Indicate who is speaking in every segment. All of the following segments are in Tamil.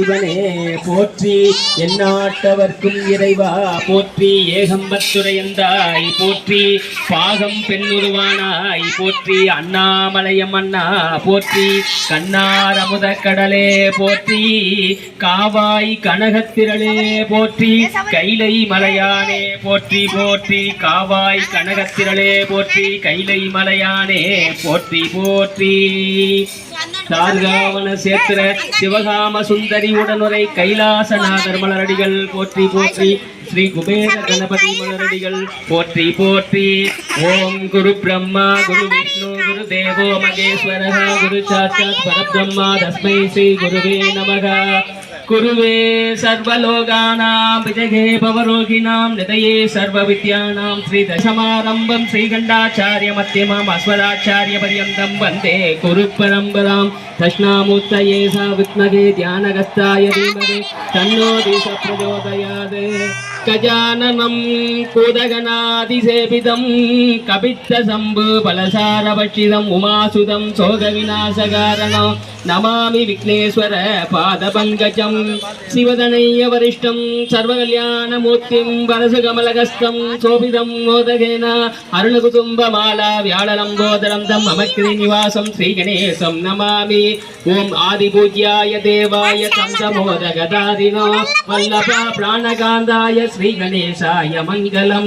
Speaker 1: சிவனே போற்றி. எந்நாட்டவர்க்கும் இறைவா போற்றி. ஏகம்பத்துரையந்தாய் போற்றி. பாகம் பெண்ணுருவானாய் போற்றி. அண்ணாமலையம் அண்ணா போற்றி. கண்ணார் அமுத கடலே போற்றி. காவாய் கனகத்திரளே போற்றி. கைலை மலையானே போற்றி போற்றி. காவாய் கனகத்திரளே போற்றி. கைலை மலையானே போற்றி போற்றி. தார்காவன சேத்திர சிவகாம சுந்தரி உடனுரை கைலாசநாதர் மலரடிகள் போற்றி போற்றி. ஸ்ரீ குபேர கணபதி மலரடிகள் போற்றி போற்றி. ஓம் குரு பிரம்மா குரு விஷ்ணு குரு தேவோ மகேஸ்வர குரு சாட்சாத் பரபிரம்மா தஸ்மை ஸ்ரீ குருவே நமக. குருவே சர்வலோகானாம் விஜயே பவரோகிணாம் நிதயே சர்வவித்யானாம் ஸ்ரீ தசமாரம்பம் ஸ்ரீகண்டாச்சாரிய மத்தியமாம் அஸ்வதாச்சாரிய பரியந்தம் வந்தே குரு பரம்பராம் தஷ்ணாமூர்த்தயே சா வித்மகே தியானகஸ்தாய தீமகே தன்னோ தீச பிரச்சோதயாத் கஜானனம் கூதகநாதிசேபிதம் கபித்த சம்பு பலசாரபட்சிதம் உமாசுதம் சோக விநாசகாரணம் நமாமி விக்னேஸ்வர பாதபங்கஜம் சிவதனைய வரிஷ்டம் சர்வகல்யாணமூர்த்திம் வரசகமலகஸ்தம் சோபிதம் மோதகேன அருணகுதும்பமாலா வியாழலம்போதரம் தம் அமக்கிரி நிவாசம் ஸ்ரீகணேசம் நமாமி. ஓம் ஆதிபூஜ்யாய தேவாய கம்சமோதகதாதினோ வல்லபா వల్లభ ప్రాణగాంధాయ శ్రీ గణేశాయ మంగళం.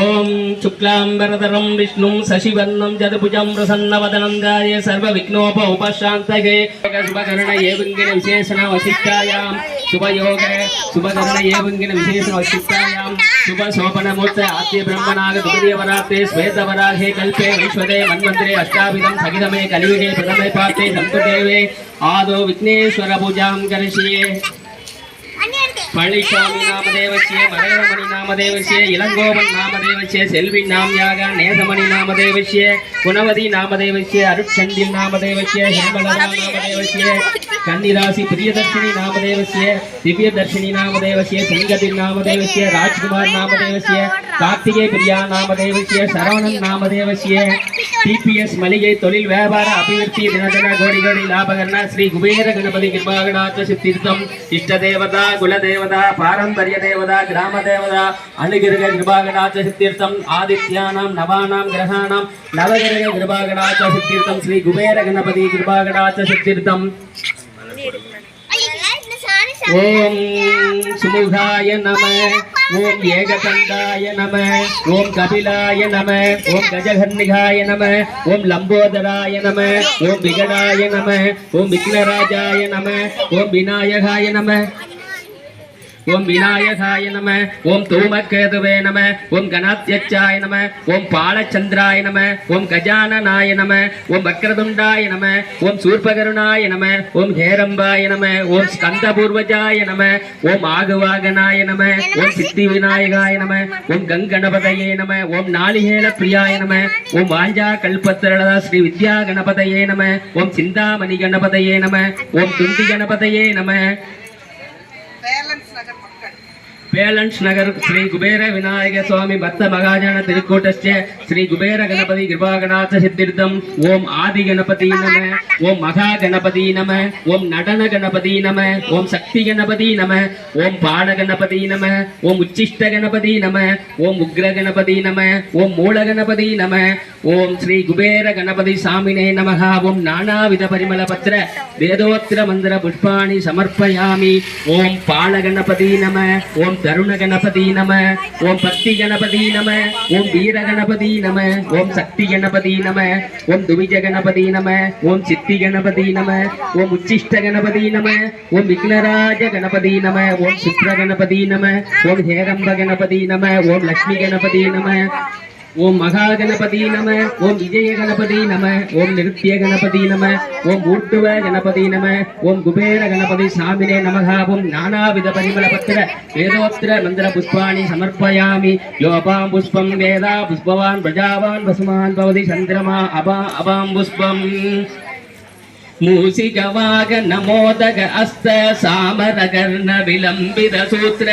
Speaker 1: ఓం శుక్లాంబరధరం విష్ణుం శశివర్ణం చతుభుజం ప్రసన్నవదనం దాయ సర్వవిఘ్నోప ఉపశాంతగే శుభకరణ ఏవంగిన విశేషణ వశిష్టాయాం శుభయోగ శుభకరణ ఏవంగిన విశేషణ వశిష్టాయాం శుభ శోభనమూర్త ఆద్య బ్రహ్మనాగ దుర్యవరాత్రే శ్వేతవరాహే కల్పే విశ్వదే మన్మంత్రే అష్టాభిధం సగితమే కలియుగే ప్రథమే పాత్రే సంతుదేవే ఆదో విఘ్నేశ్వర పూజాం కరిష్యే பழனிசாமி நாமதேவசிய மரகரமணி நாமதேவசிய இளங்கோவன் நாமதேவசிய செல்வி நாம்யாக நேசமணி நாமதேவசிய குணவதி நாமதேவசிய அருட்சந்தில் நாமதேவசிய ஹேமலதா நாமதேவசிய கன்னிராசி பிரியதர்ஷினி நாமதேவசிய திவ்யதர்ஷினி நாமதேவசிய சிங்கதி நாமதேவசிய ராஜ்குமார் நாமதேவசிய கார்த்திகே பிரியா நாமதேவசிய சரவணன் நாமதேவசிய டிபிஎஸ் மளிகை தொழில் வியாபார அபிவிருத்தி தினதின கோடி கோடி லாபகர்ண ஸ்ரீ குபேர கணபதி கிருபாகடாச்ச சித்தீர்த்தம். இஷ்ட தேவதா குல தேவதா பாரம்பரிய தேவதா கிராம தேவதா அணுகிருக கிருபாகடாச்ச சித்தீர்த்தம் ஆதித்யானாம் நவானாம் கிரகாணாம் நவகிரக கிருபாகடாச்ச சித்தீர்த்தம் ஸ்ரீ குபேர கணபதி கிருபாகடாச்ச சித்தீர்த்தம். ஓம் சுமுகாய நம ஓம் ஏகதண்டாய நம ஓம் கபிலாய நம ஓம் கஜகர்ணிகாய நம ஓம் லம்போதராய நம ஓம் விகடாய நம ஓம் விக்னராஜாய நம ஓம் விநாயகாய நம ஓம் விநாயகாய நம ஓம் தூமகேதுவே நம ஓம் கணாத்யச்சாய நம ஓம் பாலச்சந்திராய நம ஓம் கஜானநாய நம ஓம் வக்ரதுண்டாய நம ஓம் சூர்பகருணாய நம ஓம் ஹேரம்பாய நம ஓம் ஸ்கந்தபூர்வஜாய நம ஓம் ஆகுவாகனாய நம ஓம் சித்தி விநாயகாய நம ஓம் கங்கணபதையே நம ஓம் நாளிகேல பிரியாய நம ஓம் வாஞ்சா கல்பத்திரளதா ஸ்ரீ வித்யா கணபதையே நம ஓம் சிந்தாமணி கணபதையே நம ஓம் துந்தி கணபதையே நம பேலன்ஸ் நகர் ஸ்ரீ குபேர விநாயக சுவாமி பக்த மகாஜன திருக்கூட்டஸ்ய ஸ்ரீ குபேர கணபதி கிருபாகணாச்ச சித்திர்த்தம். ஓம் ஆதி கணபதி நம ஓம் மகா கணபதி நம ஓம் நடன கணபதி நம ஓம் சக்தி கணபதி நம ஓம் பாட கணபதி நம ஓம் உச்சிஷ்ட கணபதி நம ஓம் உக்ர கணபதி நம ஓம் மூல கணபதி நம ஓம் ஸ்ரீ குபேர கணபதி சாமினே நமகா ஓம் நானாவித பரிமள பத்திர வேதோத்திர மந்திர புஷ்பாணி சமர்ப்பயாமி. ஓம் பால கணபதி நம ஓம் தருண கணபதி நம ஓம் பக்தி கணபதி நம ஓம் வீர கணபதி நம ஓம் சக்தி கணபதி நம ஓம் துவிஜ கணபதி நம ஓம் சித்தி கணபதி நம ஓம் உச்சிஷ்ட கணபதி நம ஓம் விக்னராஜ கணபதி நம ஓம் சுப்ர கணபதி நம ஓம் ஹேரம்ப கணபதி நம ஓம் லக்ஷ்மி கணபதி நம ஓம் மகா கணபதி நம ஓம் விஜய கணபதி நம ஓம் நிருத்திய கணபதி நம ஓம் ஊட்டுவ கணபதி நம ஓம் குபேர கணபதி சாமினே நமகா ஓம் நானாவித பரிமள பத்திர வேதோத்திர மந்திர புஷ்பாணி சமர்ப்பயாமி யோபாம் புஷ்பம் வேதா புஷ்பவான் பிரஜாவான் பசுமான் பவதி சந்திரமா அபா அபாம் புஷ்பம். மூசிகவாக நமோதக அஸ்த சாமரகர்ண விளம்பித சூத்திர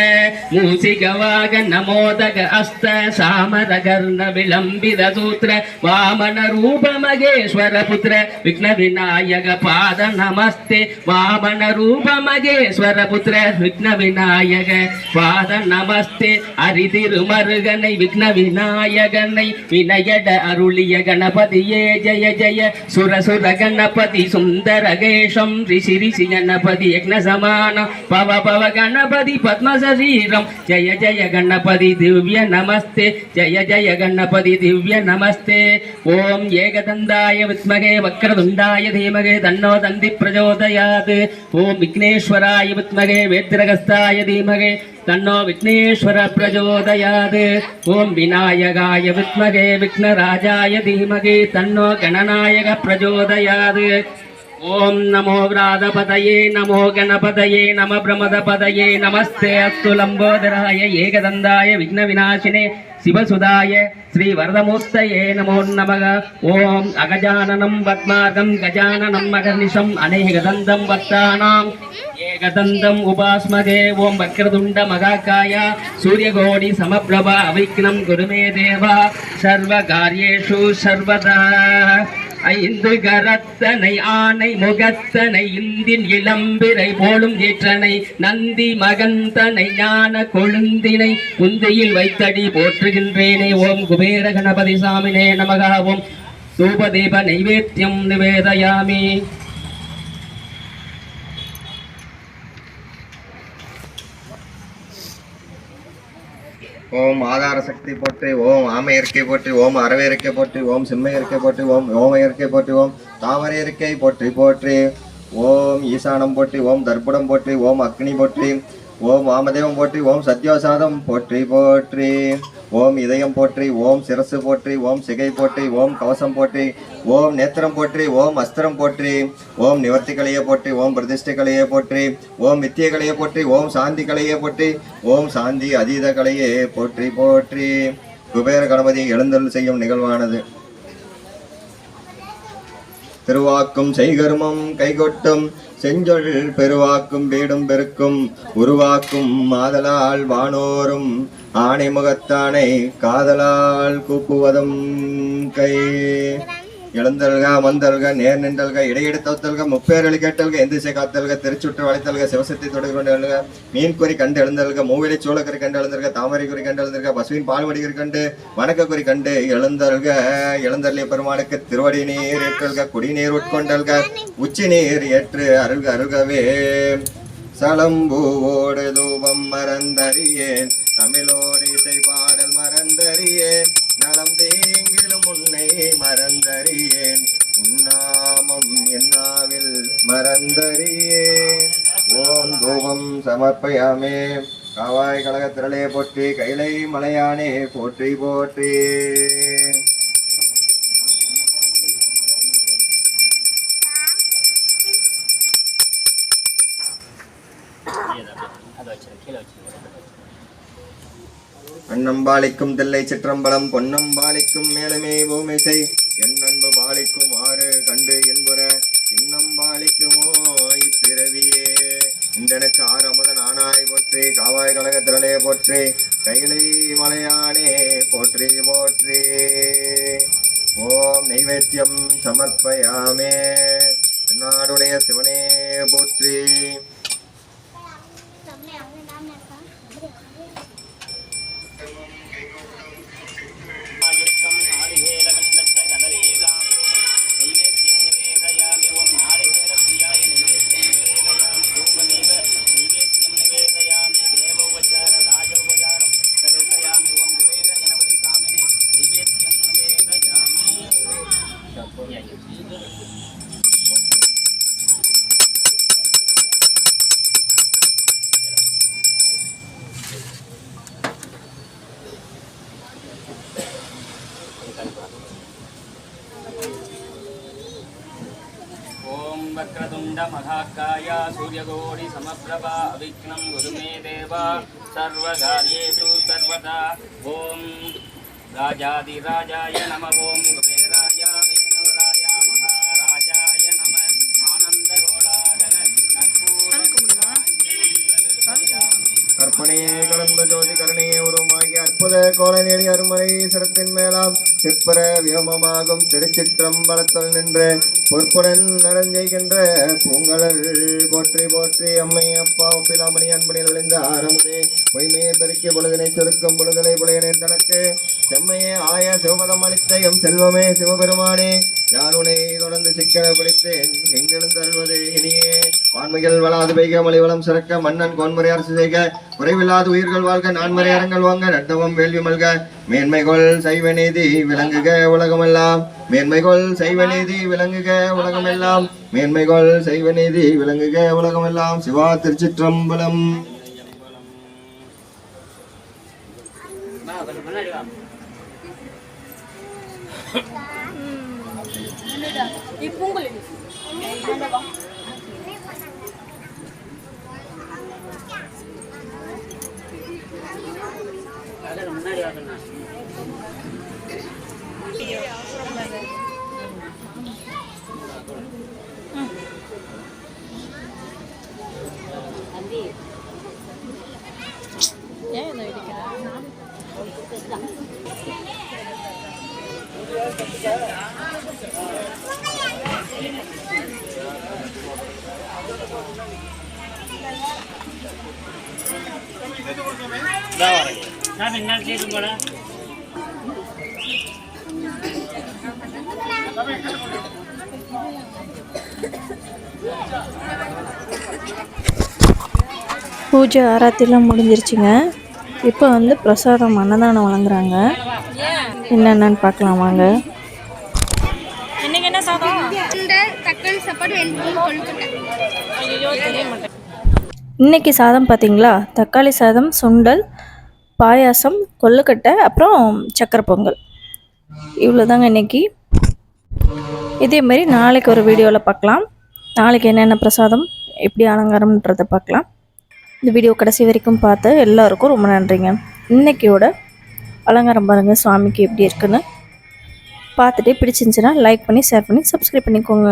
Speaker 1: மூசிகவாக நமோதக அஸ்த சாமரகர்ண விளம்பித சூத்திர வாமன ரூப மகேஸ்வர புத்திர விக்ன விநாயக பாத நமஸ்தே. வாமன ரூப மகேஸ்வர புத்திர விக்ன விநாயக பாத நமஸ்தே. அரிதிருமருகனை விக்ன விநாயகனை வினயட அருளிய கணபதியே ஜய ஜய. சுர சுர கணபதி சுந்தரகேஷம் ரிஷி ரிஷி கணபதி யக்ன பவ பவ கணபதி பத்மசரீரம். ஜய ஜய கணபதி திவ்ய நமஸ்தே. ஜய ஜய கணபதி திவ்ய நமஸ்தே. ஓம் ஏகதந்தாய வித்மகே வக்ரதுண்டாய தீமகே தன்னோ தந்தி பிரச்சோதயாத் ஓம் விக்னேஸ்வராய வித்மகே வேத்திரகஸ்தாய தீமகே தன்னோ விக்னேஸ்வர பிரச்சோதயாத் ஓம் விநாயகாய வித்மகே விக்னராஜாய தீமகே தன்னோ கணநாயக பிரச்சோதயாத் ஓம் நமோ விராதபதயே நமோ கணபதயே நம பிரமதபதயே நமஸ்தே அஸ்து லம்போதராய ஏகதந்தாய விக்ன விநாசினே சிவசுதாய ஸ்ரீ வரதமூர்த்தயே நமோ நமக ஓம் அகஜானனம் பத்மார்கம் கஜானனம் மகர்நிஷம் அநேகதந்தம் பக்தானாம் ஏகதந்தம் உபாஸ்மகே ஓம் வக்ரதுண்ட மகாகாய சூரியகோடி சமப்ரபா அவிக்னம் குருமே தேவா சர்வ காரியேஷு சர்வதா ஐந்து கரத்தனை ஆனை முகத்தனை இந்தின் இளம்பிரை போலும் ஏற்றனை நந்தி மகந்தனை ஞான கொழுந்தினை குந்தியில் வைத்தடி போற்றுகின்றேனே. ஓம் குபேர கணபதி சாமினே நமகாவும் ஓம் தூபதீப நைவேத்தியம் நிவேதயாமி.
Speaker 2: ஓம் ஆதார சக்தி போற்றி ஓம் ஆமை இருக்கை போற்றி ஓம் அறவை இருக்கை போற்றி ஓம் சிம்மை இருக்கை போற்றி ஓம் ஓம இருக்கை போற்றி ஓம் தாமரை இருக்கை போற்றி போற்றி. ஓம் ஈசானம் போற்றி ஓம் தர்ப்பணம் போற்றி ஓம் அக்னி போற்றி. ஓம் வாமதேவம் போற்றி ஓம் சத்யோசாதம் போற்றி போற்றி. ஓம் இதயம் போற்றி ஓம் சிரசு போற்றி ஓம் சிகை போற்றி ஓம் கவசம் போற்றி ஓம் நேத்திரம் போற்றி ஓம் அஸ்திரம் போற்றி ஓம் நிவர்த்தி கலையை போற்றி ஓம் பிரதிஷ்டை கலையை போற்றி ஓம் வித்திய கலையை போற்றி ஓம் சாந்தி கலையை போற்றி ஓம் சாந்தி அதீத கலையே போற்றி போற்றி குபேர கணபதி எழுந்தருள் செய்யும் நிகழ்வானது திருவாக்கும் செய்கருமம் கைகொட்டும் செஞ்சொல் பெருவாக்கும் வீடும் பெருக்கும் உருவாக்கும் மாதலால் வானோரும் ஆணை முகத்தானை காதலால் கூப்புவதும் கை. எழுந்தல்க மந்தல்க நேர் நின்றல்க இடையெடுத்தல்க முப்பேரளி கேட்டல்க எந்திசை காத்தல்க திருச்சுற்று வளைத்தல்க சிவசக்தி தொடர்பு கொண்டு எழுக மீன் கண்டு எழுந்தல்க மூவிலை சோழக்கறி கண்டு எழுந்திருக்க தாமரை குறி கண்டு எழுந்திருக்க பசுவின் பால்வடிகரி கண்டு வணக்கக்குறி கண்டு எழுந்தல்க எழுந்தள்ளி பெருமானுக்கு திருவடி நீர் ஏற்றல்க குடிநீர் உட்கொண்டல்க உச்சி நீர் ஏற்று அருள்க அருள்கவே. சலம்பூவோடு தூபம் மறந்தறியேன் தமிழோடு இசை பாடல் மறந்தறியேன் நலம் தேங்கிலும் உன்னை மறந்தறியேன் என்னாவில் மறந்தறியே? ஓம் தூபம் சமர்ப்பயாமே. காவாய் கழகத்திரளே போற்றி கைலை மலையானே போற்றி போற்றி. அன்னம்பாளிக்கும் தில்லை சிற்றம்பலம் பொன்னம்பாளிக்கும் மேலமே பூமிசை. என் அன்பு பாலிக்கும் ஆறு. போற்றி கைலை மலையானே போற்றி போற்றி. ஓம் நைவேத்தியம் சமர்ப்பயாமே.
Speaker 1: वक्रतुण्डमहाकाया सूर्यगोरिसमप्रभा अविघ्नं गुरु मे देवा सर्वकार्येषु सर्वदा ॐ राजाधिराजाय नम ॐ कुबेराय विष्णुराय महाराजाय नम
Speaker 2: கற்பனையே கலந்த ஜோதி கருணையே உருவமாகி அற்புத கோல நேடி அருமறை சிரத்தின் மேலாம் சிற்பர வியோமமாகும் திருச்சிற்றம்பலத்தில் நின்று பொற்புடன் நடஞ்செய்கின்ற பூங்கலர் போற்றி போற்றி அம்மை அப்பா ஒப்பிலாமணி அன்பனில் விளைந்த ஆரமுதே பொய்மையை பெருக்கி பொழுதினை சுருக்கும் பொழுதலை புலையனே தனக்கு. செம்மையே ஆய சிவபதம் அளித்த எம் செல்வமே சிவபெருமானே யாருனை தொடர்ந்து சிக்கன பிடித்தேன். எங்கெழுந்தருள்வது இனியே. வான்மைகள் வளாது பெய்க மலை வளம் சிறக்க மன்னன் கோன்முறை அரசு செய்க. குறைவில்லாத உயிர்கள் வாழ்க நான்மறை அரங்கள் வாங்க நட்டவம் வேள்வி மல்க. மேன்மைகொள் சைவ நீதி விளங்குக உலகமெல்லாம். மேன்மைகொள் சைவ நீதி விளங்குக உலகமெல்லாம். மேன்மைகொள் சைவ நீதி விளங்குக உலகமெல்லாம். சிவா திருச்சிற்றம்பலம்.
Speaker 3: ఈ పుంగులు முன்னாடி ஏன் இதை இடிக்கிறேன் பூஜை ஆராத்திலாம் முடிஞ்சிருச்சுங்க. இப்போ வந்து பிரசாதம் அன்னதானம் வழங்குறாங்க. என்னென்னு பார்க்கலாம் வாங்க.
Speaker 4: தக்காளி சாப்பாடு இன்றைக்கி
Speaker 3: இன்னைக்கு சாதம் பார்த்தீங்களா? தக்காளி சாதம் சுண்டல் பாயாசம் கொல்லுக்கட்டை அப்புறம் சக்கரை பொங்கல். இவ்வளோதாங்க இன்னைக்கு. இதேமாரி நாளைக்கு ஒரு வீடியோவில் பார்க்கலாம். நாளைக்கு என்னென்ன பிரசாதம் எப்படி அலங்காரம்ன்றதை பார்க்கலாம். இந்த வீடியோ கடைசி வரைக்கும் பார்த்து எல்லாருக்கும் ரொம்ப நன்றிங்க. இன்றைக்கியோட அலங்காரம் பாருங்கள் சுவாமிக்கு எப்படி இருக்குன்னு. பார்த்துட்டு பிடிச்சிருந்துச்சுன்னா லைக் பண்ணி ஷேர் பண்ணி சப்ஸ்கிரைப் பண்ணிக்கோங்க.